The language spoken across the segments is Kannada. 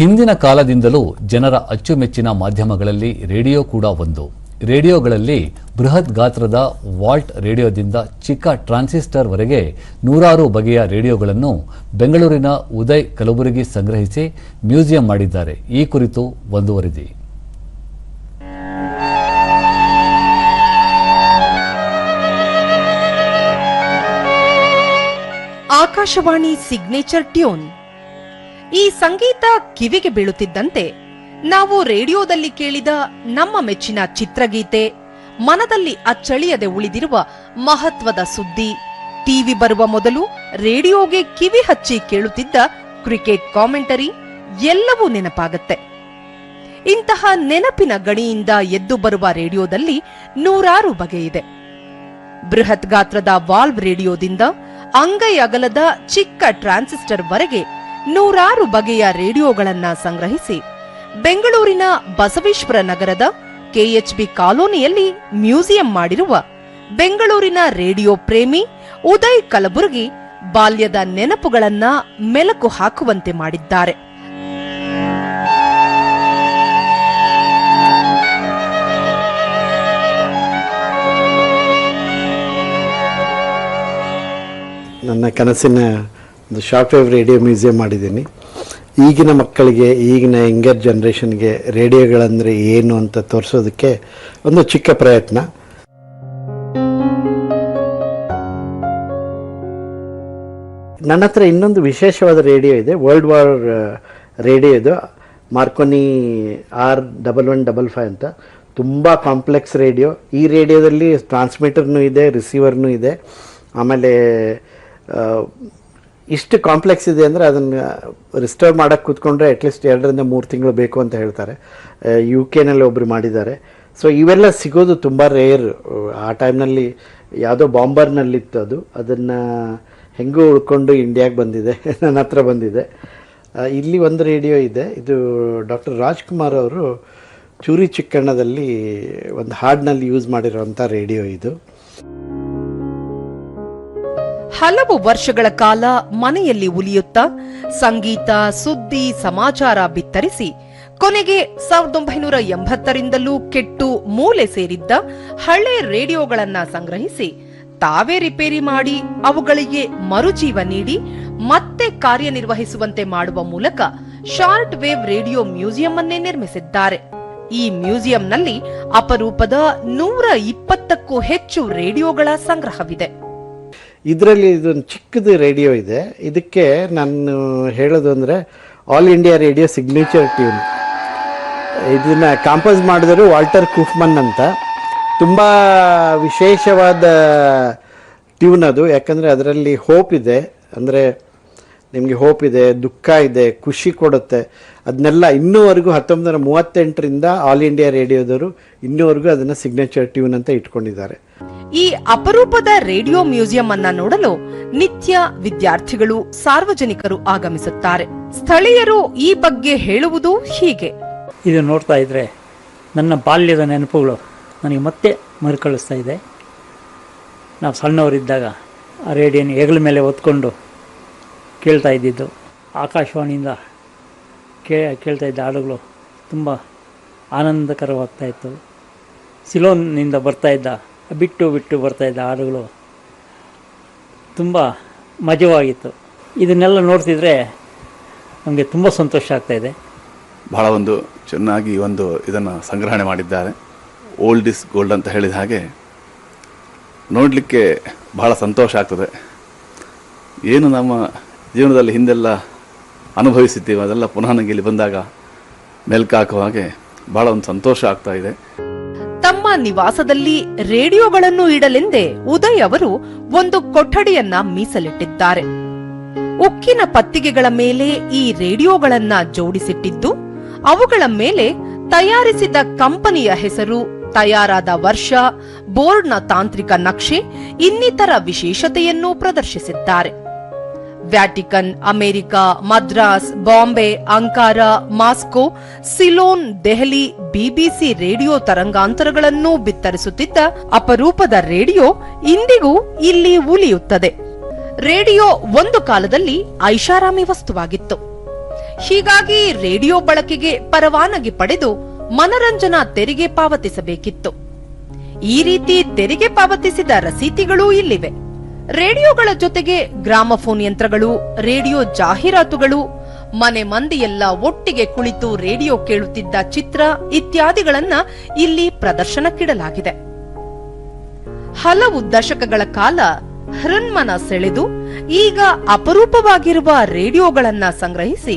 ಹಿಂದಿನ ಕಾಲದಿಂದಲೂ ಜನರ ಅಚ್ಚುಮೆಚ್ಚಿನ ಮಾಧ್ಯಮಗಳಲ್ಲಿ ರೇಡಿಯೋ ಕೂಡ ಒಂದು. ರೇಡಿಯೋಗಳಲ್ಲಿ ಬೃಹತ್ ಗಾತ್ರದ ವಾಲ್ಟ್ ರೇಡಿಯೋದಿಂದ ಚಿಕ್ಕ ಟ್ರಾನ್ಸಿಸ್ಟರ್ ವರೆಗೆ ನೂರಾರು ಬಗೆಯ ರೇಡಿಯೋಗಳನ್ನು ಬೆಂಗಳೂರಿನ ಉದಯ್ ಕಲಬುರಗಿ ಸಂಗ್ರಹಿಸಿ ಮ್ಯೂಸಿಯಂ ಮಾಡಿದ್ದಾರೆ. ಈ ಕುರಿತು ಒಂದು ವರದಿ ಆಕಾಶವಾಣಿ ಸಿಗ್ನೇಚರ್ ಟ್ಯೂನ್. ಈ ಸಂಗೀತ ಕಿವಿಗೆ ಬೀಳುತ್ತಿದ್ದಂತೆ ನಾವು ರೇಡಿಯೋದಲ್ಲಿ ಕೇಳಿದ ನಮ್ಮ ಮೆಚ್ಚಿನ ಚಿತ್ರಗೀತೆ, ಮನದಲ್ಲಿ ಅಚ್ಚಳಿಯದೆ ಉಳಿದಿರುವ ಮಹತ್ವದ ಸುದ್ದಿ. ಟಿವಿ ಬರುವ ಮೊದಲು ರೇಡಿಯೋಗೆ ಕಿವಿ ಹಚ್ಚಿ ಕೇಳುತ್ತಿದ್ದ ಕ್ರಿಕೆಟ್ ಕಾಮೆಂಟರಿ ಎಲ್ಲವೂ ನೆನಪಾಗತ್ತೆ. ಇಂತಹ ನೆನಪಿನ ಗಣಿಯಿಂದ ಎದ್ದು ಬರುವ ರೇಡಿಯೋದಲ್ಲಿ ನೂರಾರು ಬಗೆಯಿದೆ ಬೃಹತ್ ಗಾತ್ರದ ವಾಲ್ವ್ ರೇಡಿಯೋದಿಂದ ಅಂಗೈ ಅಗಲದ ಚಿಕ್ಕ ಟ್ರಾನ್ಸಿಸ್ಟರ್ ವರೆಗೆ ನೂರಾರು ಬಗೆಯ ರೇಡಿಯೋಗಳನ್ನ ಸಂಗ್ರಹಿಸಿ ಬೆಂಗಳೂರಿನ ಬಸವೇಶ್ವರ ನಗರದ ಕೆಎಚ್ಬಿ ಕಾಲೋನಿಯಲ್ಲಿ ಮ್ಯೂಸಿಯಂ ಮಾಡಿರುವ ಬೆಂಗಳೂರಿನ ರೇಡಿಯೋ ಪ್ರೇಮಿ ಉದಯ್ ಕಲಬುರಗಿ ಬಾಲ್ಯದ ನೆನಪುಗಳನ್ನ ಮೆಲುಕು ಹಾಕುವಂತೆ ಮಾಡಿದ್ದಾರೆ. ನನ್ನ ಕನಸಿನ ಒಂದು ಶಾರ್ಟ್ ರೇಡಿಯೋ ಮ್ಯೂಸಿಯಂ ಮಾಡಿದ್ದೀನಿ. ಈಗಿನ ಮಕ್ಕಳಿಗೆ, ಈಗಿನ ಯಂಗರ್ ಜನ್ರೇಷನ್ಗೆ ರೇಡಿಯೋಗಳಂದರೆ ಏನು ಅಂತ ತೋರಿಸೋದಕ್ಕೆ ಒಂದು ಚಿಕ್ಕ ಪ್ರಯತ್ನ. ನನ್ನ ಹತ್ರ ಇನ್ನೊಂದು ವಿಶೇಷವಾದ ರೇಡಿಯೋ ಇದೆ ವರ್ಲ್ಡ್ ವಾರ್ ರೇಡಿಯೋ ಇದು. Marconi R double one double five ಅಂತ. ತುಂಬ ಕಾಂಪ್ಲೆಕ್ಸ್ ರೇಡಿಯೋ ಈ ರೇಡಿಯೋದಲ್ಲಿ ಟ್ರಾನ್ಸ್ಮಿಟರ್ನೂ ಇದೆ ರಿಸೀವರ್ನೂ ಇದೆ. ಆಮೇಲೆ ಇಷ್ಟು ಕಾಂಪ್ಲೆಕ್ಸ್ ಇದೆ ಅಂದರೆ ಅದನ್ನು ರಿಸ್ಟೋರ್ ಮಾಡೋಕ್ಕೆ ಕೂತ್ಕೊಂಡ್ರೆ ಅಟ್ಲೀಸ್ಟ್ ಎರಡರಿಂದ ಮೂರು ತಿಂಗಳು ಬೇಕು ಅಂತ ಹೇಳ್ತಾರೆ. ಯು ಕೆನಲ್ಲಿ ಒಬ್ಬರು ಮಾಡಿದ್ದಾರೆ. ಸೊ ಇವೆಲ್ಲ ಸಿಗೋದು ತುಂಬ ರೇರ್ ಆ ಟೈಮ್ನಲ್ಲಿ ಯಾವುದೋ ಬಾಂಬರ್ನಲ್ಲಿತ್ತು ಅದು. ಅದನ್ನು ಹೆಂಗೂ ಉಳ್ಕೊಂಡು ಇಂಡಿಯಾಗೆ ಬಂದಿದೆ. ನನ್ನ ಹತ್ರ ಬಂದಿದೆ. ಇಲ್ಲಿ ಒಂದು ರೇಡಿಯೋ ಇದೆ. ಇದು ಡಾಕ್ಟರ್ ರಾಜ್ಕುಮಾರ್ ಅವರು ಚೂರಿ ಚಿಕ್ಕಣ್ಣದಲ್ಲಿ ಒಂದು ಹಾಡಿನಲ್ಲಿ ಯೂಸ್ ಮಾಡಿರೋವಂಥ ರೇಡಿಯೋ ಇದು. ಹಲವು ವರ್ಷಗಳ ಕಾಲ ಮನೆಯಲ್ಲಿ ಉಲಿಯುತ್ತಾ ಸಂಗೀತ, ಸುದ್ದಿ, ಸಮಾಚಾರ ಬಿತ್ತರಿಸಿ ಕೊನೆಗೆ ಸಾವಿರದ ಒಂಬೈನೂರ ಎಂಬತ್ತರಿಂದಲೂ ಕೆಟ್ಟು ಮೂಲೆ ಸೇರಿದ್ದ ಹಳೆ ರೇಡಿಯೋಗಳನ್ನ ಸಂಗ್ರಹಿಸಿ ತಾವೇ ರಿಪೇರಿ ಮಾಡಿ ಅವುಗಳಿಗೆ ಮರುಜೀವ ನೀಡಿ ಮತ್ತೆ ಕಾರ್ಯನಿರ್ವಹಿಸುವಂತೆ ಮಾಡುವ ಮೂಲಕ ಶಾರ್ಟ್ ವೇವ್ ರೇಡಿಯೋ ಮ್ಯೂಸಿಯಂ ಅನ್ನೇ ನಿರ್ಮಿಸಿದ್ದಾರೆ. ಈ ಮ್ಯೂಸಿಯಂನಲ್ಲಿ ಅಪರೂಪದ ನೂರ ಇಪ್ಪತ್ತಕ್ಕೂ ಹೆಚ್ಚು ರೇಡಿಯೋಗಳ ಸಂಗ್ರಹವಿದೆ. ಇದರಲ್ಲಿ ಇದೊಂದು ಚಿಕ್ಕದು ರೇಡಿಯೋ ಇದೆ. ಇದಕ್ಕೆ ನಾನು ಹೇಳೋದು ಅಂದರೆ all India radio signature tune. ಇದನ್ನು ಕಾಂಪೋಸ್ ಮಾಡಿದವರು ವಾಲ್ಟರ್ ಕುಫ್ಮನ್ ಅಂತ. ತುಂಬ ವಿಶೇಷವಾದ ಟ್ಯೂನ್ ಅದು. ಯಾಕಂದರೆ ಅದರಲ್ಲಿ ಹೋಪ್ ಇದೆ. ಅಂದರೆ ನಿಮಗೆ ಹೋಪ್ ಇದೆ, ದುಃಖ ಇದೆ, ಖುಷಿ ಕೊಡುತ್ತೆ. ಅದನ್ನೆಲ್ಲ ಇನ್ನೂವರೆಗೂ ಹತ್ತೊಂಬತ್ತು ನೂರ ಮೂವತ್ತೆಂಟರಿಂದ ಆಲ್ ಇಂಡಿಯಾ ರೇಡಿಯೋದವರು ಇನ್ನೂವರೆಗೂ ಅದನ್ನು ಸಿಗ್ನೇಚರ್ ಟ್ಯೂನ್ ಅಂತ ಇಟ್ಕೊಂಡಿದ್ದಾರೆ. ಈ ಅಪರೂಪದ ರೇಡಿಯೋ ಮ್ಯೂಸಿಯಂ ಅನ್ನ ನೋಡಲು ನಿತ್ಯ ವಿದ್ಯಾರ್ಥಿಗಳು, ಸಾರ್ವಜನಿಕರು ಆಗಮಿಸುತ್ತಾರೆ. ಸ್ಥಳೀಯರು ಈ ಬಗ್ಗೆ ಹೇಳುವುದು ಹೀಗೆ. ಇದು ನೋಡ್ತಾ ಇದ್ರೆ ನನ್ನ ಬಾಲ್ಯದ ನೆನಪುಗಳು ನನಗೆ ಮತ್ತೆ ಮರುಕಳಿಸ್ತಾ ಇದೆ. ನಾವು ಸಣ್ಣವರಿದ್ದಾಗ ಆ ರೇಡಿಯೋನ ಹೆಗಲ ಮೇಲೆ ಹೊತ್ಕೊಂಡು ಕೇಳ್ತಾ ಇದ್ದಿದ್ದು. ಆಕಾಶವಾಣಿಯಿಂದ ಕೇ, ಕೇಳ್ತಾ ಇದ್ದ ಹಾಡುಗಳು ತುಂಬ ಆನಂದಕರವಾಗ್ತಾ ಇತ್ತು. ಸಿಲೋನ್ನಿಂದ ಬರ್ತಾ ಇದ್ದ ಬಿಟ್ಟು ಬಿಟ್ಟು ಬರ್ತಾಯಿದ್ದ ಹಾಡುಗಳು ತುಂಬ ಮಜವಾಗಿತ್ತು. ಇದನ್ನೆಲ್ಲ ನೋಡ್ತಿದ್ರೆ ನಮಗೆ ತುಂಬ ಸಂತೋಷ ಆಗ್ತಾಯಿದೆ ಭಾಳ ಒಂದು ಚೆನ್ನಾಗಿ ಒಂದು ಇದನ್ನು ಸಂಗ್ರಹಣೆ ಮಾಡಿದ್ದಾರೆ. ಓಲ್ಡ್ ಇಸ್ ಗೋಲ್ಡ್ ಅಂತ ಹೇಳಿದ ಹಾಗೆ ನೋಡಲಿಕ್ಕೆ ಬಹಳ ಸಂತೋಷ ಆಗ್ತದೆ. ಏನು ನಮ್ಮ ಜೀವನದಲ್ಲಿ ಹಿಂದೆಲ್ಲ ಅನುಭವಿಸಿದ್ದೀವಿ, ಅದೆಲ್ಲ ಪುನಃ ನನಗೆ ಇಲ್ಲಿ ಬಂದಾಗ ಮೆಲ್ಕಾಕುವ ಹಾಗೆ ಭಾಳ ಒಂದು ಸಂತೋಷ ಆಗ್ತಾ ಇದೆ. ತಮ್ಮ ನಿವಾಸದಲ್ಲಿ ರೇಡಿಯೋಗಳನ್ನು ಇಡಲೆಂದೇ ಉದಯ್ ಅವರು ಒಂದು ಕೊಠಡಿಯನ್ನ ಮೀಸಲಿಟ್ಟಿದ್ದಾರೆ. ಉಕ್ಕಿನ ಪತ್ತಿಗೆಗಳ ಮೇಲೆ ಈ ರೇಡಿಯೋಗಳನ್ನ ಜೋಡಿಸಿಟ್ಟಿದ್ದು, ಅವುಗಳ ಮೇಲೆ ತಯಾರಿಸಿದ ಕಂಪನಿಯ ಹೆಸರು, ತಯಾರಾದ ವರ್ಷ, ಬೋರ್ಡ್ನ ತಾಂತ್ರಿಕ ನಕ್ಷೆ, ಇನ್ನಿತರ ವಿಶೇಷತೆಯನ್ನು ಪ್ರದರ್ಶಿಸಿದ್ದಾರೆ. Vatican, America, Madras, Bombay, Ankara, Moscow, Ceylon, Delhi, BBC radio ತರಂಗಾಂತರಗಳನ್ನು ಬಿತ್ತರಿಸುತ್ತಿದ್ದ ಅಪರೂಪದ ರೇಡಿಯೋ ಇಂದಿಗೂ ಇಲ್ಲಿ ಉಳಿಯುತ್ತದೆ. ರೇಡಿಯೋ ಒಂದು ಕಾಲದಲ್ಲಿ ಐಷಾರಾಮಿ ವಸ್ತುವಾಗಿತ್ತು. ಹೀಗಾಗಿ ರೇಡಿಯೋ ಬಳಕೆಗೆ ಪರವಾನಗಿ ಪಡೆದು ಮನರಂಜನಾ ತೆರಿಗೆ ಪಾವತಿಸಬೇಕಿತ್ತು. ಈ ರೀತಿ ತೆರಿಗೆ ಪಾವತಿಸಿದ ರಸೀತಿಗಳೂ ಇಲ್ಲಿವೆ. ರೇಡಿಯೋಗಳ ಜೊತೆಗೆ ಗ್ರಾಮಫೋನ್ ಯಂತ್ರಗಳು, ರೇಡಿಯೋ ಜಾಹೀರಾತುಗಳು, ಮನೆ ಮಂದಿಯೆಲ್ಲ ಒಟ್ಟಿಗೆ ಕುಳಿತು ರೇಡಿಯೋ ಕೇಳುತ್ತಿದ್ದ ಚಿತ್ರ ಇತ್ಯಾದಿಗಳನ್ನ ಇಲ್ಲಿ ಪ್ರದರ್ಶನಕ್ಕಿಡಲಾಗಿದೆ. ಹಲವು ದಶಕಗಳ ಕಾಲ ಹೃನ್ಮನ ಸೆಳೆದು ಈಗ ಅಪರೂಪವಾಗಿರುವ ರೇಡಿಯೋಗಳನ್ನ ಸಂಗ್ರಹಿಸಿ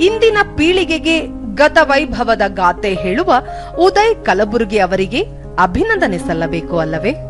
ಇಂದಿನ ಪೀಳಿಗೆಗೆ ಗತ ವೈಭವದ ಗಾತೆ ಹೇಳುವ ಉದಯ್ ಕಲಬುರ್ಗಿ ಅವರಿಗೆ ಅಭಿನಂದನೆ ಸಲ್ಲಬೇಕು ಅಲ್ಲವೇ?